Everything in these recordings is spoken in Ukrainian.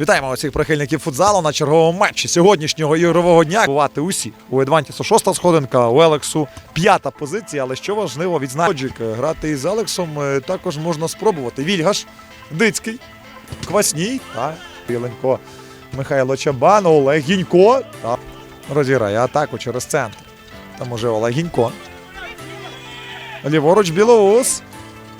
Вітаємо усіх прихильників футзалу на черговому матчі сьогоднішнього ігрового дня. Бувати усі. У Едвантісу шоста сходинка, у Елексу п'ята позиція, але що важливо відзначити, грати із Елексом е, також можна спробувати. Вільгаш, Дицький, Квасній, та Єленко, Михайло Чабан, Олег Гінько. Та розіграє атаку через центр. Там уже Олег Гінько. Ліворуч Білоус.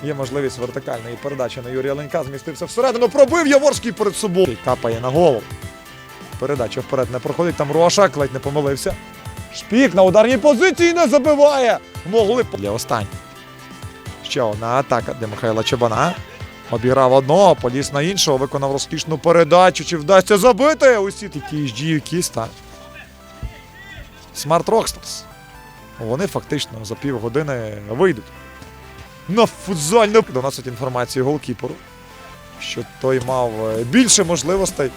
Є можливість вертикальної передачі на Юрія Ленька. Змістився всередину. Пробив Яворський перед собою. Капає на голову. Передача вперед не проходить. Там Руашак ледь не помилився. Шпік на ударній позиції не забиває. Могли б- для останнього. Ще одна атака для Михайла Чабана. Обіграв одного, поліз на іншого, виконав розкішну передачу. Чи вдасться забити? Усі такі ж дії кіста. Смарт Рокстарс. Вони фактично за півгодини вийдуть. На футзальну доносить інформацію голкіперу, що той мав е, більше можливостей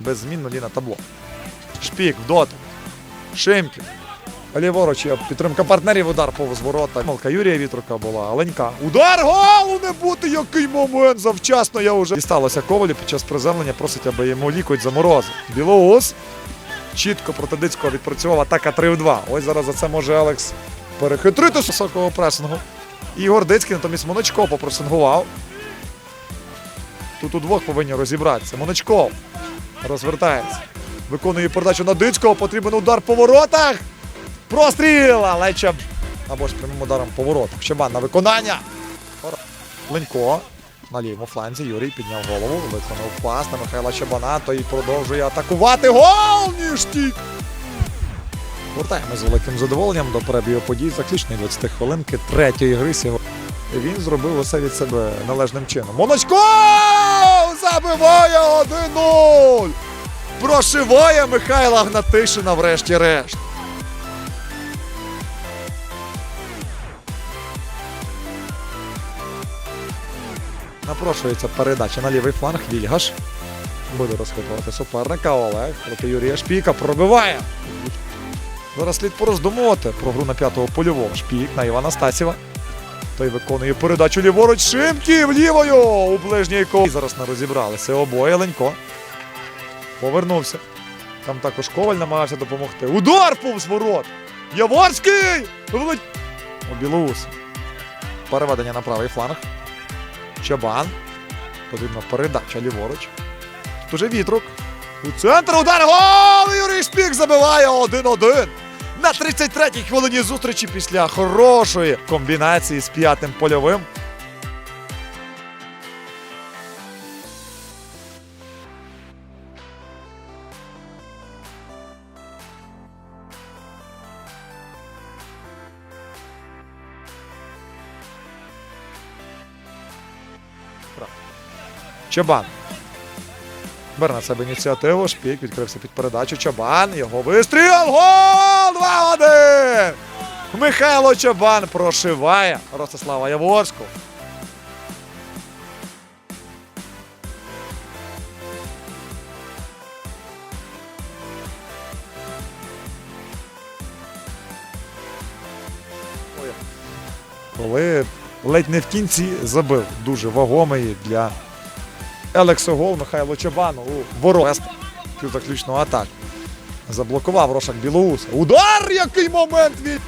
без змін на табло. Шпік, вдоти. Шимків. Ліворуч підтримка партнерів, удар повз ворота. Малка Юрія Вітрука була, Аленька. Удар голу не бути! Який момент! Завчасно я вже дісталося Ковалю під час приземлення, просить, аби йому лікоть заморозив. Білоус чітко проти Дицького відпрацював атака 3 в 2. Ось зараз за це може Алекс перехитрити високого пресингу. Ігор Дицький натомість Моночко попросингував. Тут удвох повинні розібратися. Моночков розвертається. Виконує передачу на Дицького. Потрібен удар по воротах. Простріл! Але Чаб... Або ж прямим ударом по воротах. На виконання. Ленько. На лівому фланзі Юрій підняв голову, виконав пас на Михайла Чабана, той продовжує атакувати. Гол! Ніштік! Вертаємось з великим задоволенням до перебігу подій заключної 20 хвилинки третьої гри сьогодні. Він зробив усе від себе належним чином. Моночко забиває 1-0! Прошиває Михайла Гнатишина врешті-решт. Напрошується передача на лівий фланг. Вільгаш. Буде розхитувати суперника. Олег проти Юрія Шпіка пробиває. Зараз слід пороздумувати про гру на п'ятого польового. Шпік на Івана Стасєва. Той виконує передачу ліворуч Шимків лівою у ближній кол. Зараз не розібралися обоє Ленько. Повернувся. Там також Коваль намагався допомогти. Удар повз ворот! Яворський! Влет... У Білоус. Переведення на правий фланг. Чабан. Потрібна передача ліворуч. Тут уже вітрук. У центр удар гол! Юрій Шпік забиває 1-1. На 33-й хвилині зустрічі після хорошої комбінації з п'ятим польовим. Чабан. Бере на себе ініціативу. Шпік відкрився під передачу. Чабан. Його вистріл. Гол! 2-1! Михайло Чабан прошиває Ростислава Яворського. Ой. Коли ледь не в кінці забив дуже вагомий для Елексогол Михайло Чабан у ворот цю заключну атаку. Заблокував Рошак Білоус. Удар! Який момент від